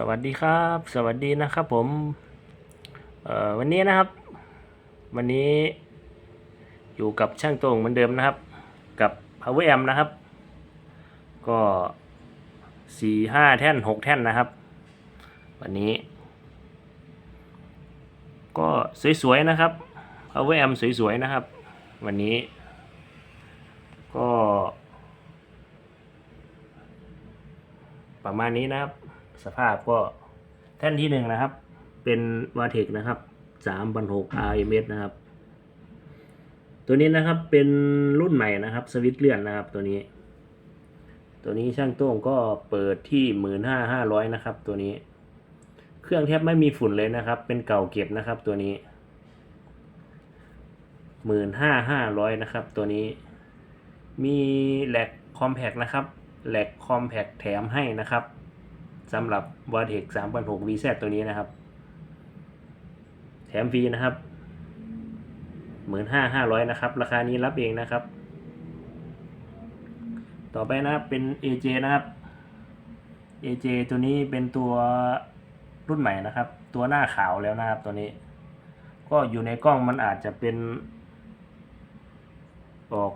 สวัสดีครับ สวัสดีนะครับผมเอ่อวันนี้นะครับ วันนี้อยู่กับช่างโตงเหมือนเดิมนะครับ กับ Power Amp นะครับ ก็สี่ห้าแท่นหกแท่นนะครับ วันนี้ ก็สวยๆนะครับ Power Amp สวยๆนะครับ วันนี้ ก็ ประมาณนี้นะครับ สภาพก็แท่นที่หนึ่งนะครับ เป็นวาเทคนะครับสามพันหก RMS นะครับ ตัวนี้นะครับเป็นรุ่นใหม่นะครับ สวิตช์เลื่อนนะครับตัวนี้ ตัวนี้ช่างโต้งก็เปิดที่หมื่นห้าห้าร้อยนะครับ ตัวนี้ เครื่องแทบไม่มีฝุ่นเลยนะครับ เป็นเก่าเก็บนะครับ ตัวนี้หมื่นห้าห้าร้อยนะครับ ตัวนี้ มีแหลกคอมแพกนะครับแหลกคอมแพกแถมให้นะครับ สำหรับ v a t e c 3.6 VZ ตัวนี้นะครับ แถมฟรีนะครับ15,500นะครับ ราคานี้รับเองนะครับ ต่อไปนะครับเป็น AJ นะครับ AJ ตัวนี้เป็นตัวรุ่นใหม่นะครับ ตัวหน้าขาวแล้วนะครับตัวนี้ ก็อยู่ในกล้องมันอาจจะเป็น ออก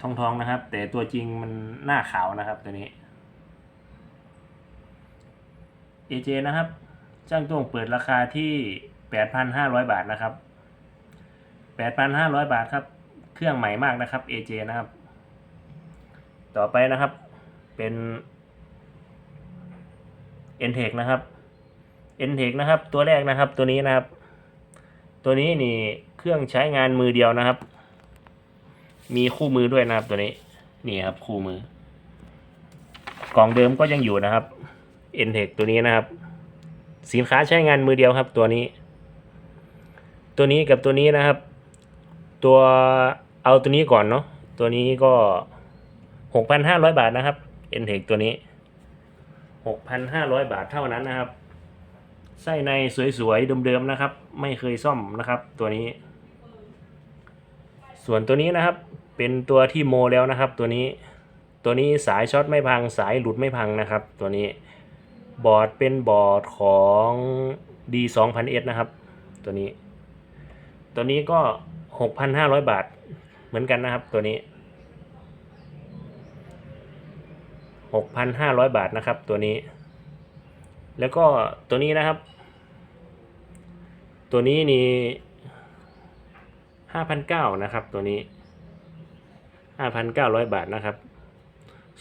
ทองๆนะครับ แต่ตัวจริงมันหน้าขาวนะครับตัวนี้ AJ นะครับ จ้างต้งเปิดราคาที่ 8,500 บาทนะครับ 8,500 บาทครับ เครื่องใหม่มากนะครับ AJ นะครับ ต่อไปนะครับ เป็น n t e c นะครับ n t e c นะครับ ตัวแรกนะครับ ตัวนี้นะครับ ตัวนี้นี่เครื่องใช้งานมือเดียวนะครับ มีคู่มือด้วยนะครับตัวนี้ นี่ครับคู่มือ กล่องเดิมก็ยังอยู่นะครับ n t e c h ตัวนี้นะครับ สินค้าใช้งานมือเดียวครับตัวนี้ ตัวนี้กับตัวนี้นะครับ ตัวเอาตัวนี้ก่อนเนาะตัวนี้ก็หกพันห้าร้อยบาทนะครับ n t e c h ตัวนี้หกพันห้าร้อยบาทเท่านั้นนะครับไส้ในสวยๆเดิมๆนะครับ ไม่เคยซ่อมนะครับ ตัวนี้ ส่วนตัวนี้นะครับ เป็นตัวที่โมแล้วนะครับ ตัวนี้ ตัวนี้สายช็อตไม่พังสายหลุดไม่พังนะครับ ตัวนี้ บอร์ดเป็นบอร์ดของ D 2 0 0 S นะครับ ตัวนี้ ตัวนี้ก็ 6,500 บาทเหมือนกันนะครับ ตัวนี้ 6,500 บาทนะครับ ตัวนี้ แล้วก็ตัวนี้นะครับ ตัวนี้นี่5,900นะครับ ตัวนี้ 5,900 บาทนะครับ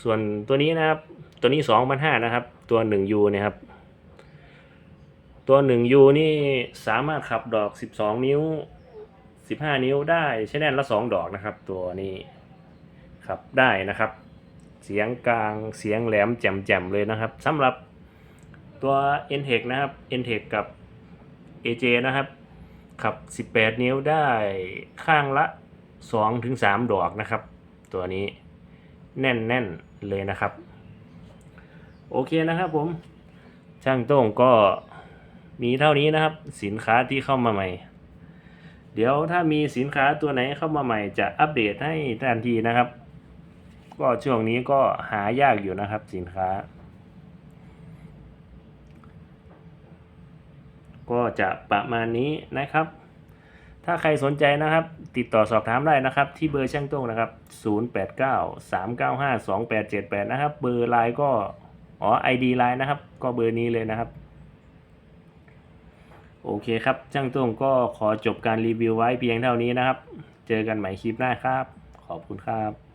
ส่วนตัวนี้นะครับ ตัวนี้2,500นะครับ ตัว 1U เนี่ยครับ ตัว 1U นี่สามารถขับดอก12นิ้ว15นิ้วได้ใช้แน่นละ2ดอกนะครับ ตัวนี้ขับได้นะครับ เสียงกลางเสียงแหลมแจ่มๆเลยนะครับสำหรับตัว n t e c h นะครับ n t e c h กับ AJ นะครับขับ 18 นิ้วได้ข้างละ 2-3 ดอกนะครับ ตัวนี้ แน่นๆเลยนะครับ โอเคนะครับผม ช่างโต้งก็มีเท่านี้นะครับ สินค้าที่เข้ามาใหม่ เดี๋ยวถ้ามีสินค้าตัวไหนเข้ามาใหม่จะอัปเดตให้ทันทีนะครับ ก็ช่วงนี้ก็หายากอยู่นะครับสินค้า ก็จะประมาณนี้นะครับ ถ้าใครสนใจนะครับ ติดต่อสอบถามได้นะครับ ที่เบอร์ช่างต้งนะครับ 0893952878 นะครับ เบอร์ไลน์ก็อ๋อ ID ไลน์นะครับ ก็เบอร์นี้เลยนะครับ โอเคครับ ช่างต้งก็ขอจบการรีวิวไว้เพียงเท่านี้นะครับ เจอกันใหม่คลิปหน้าครับ ขอบคุณครับ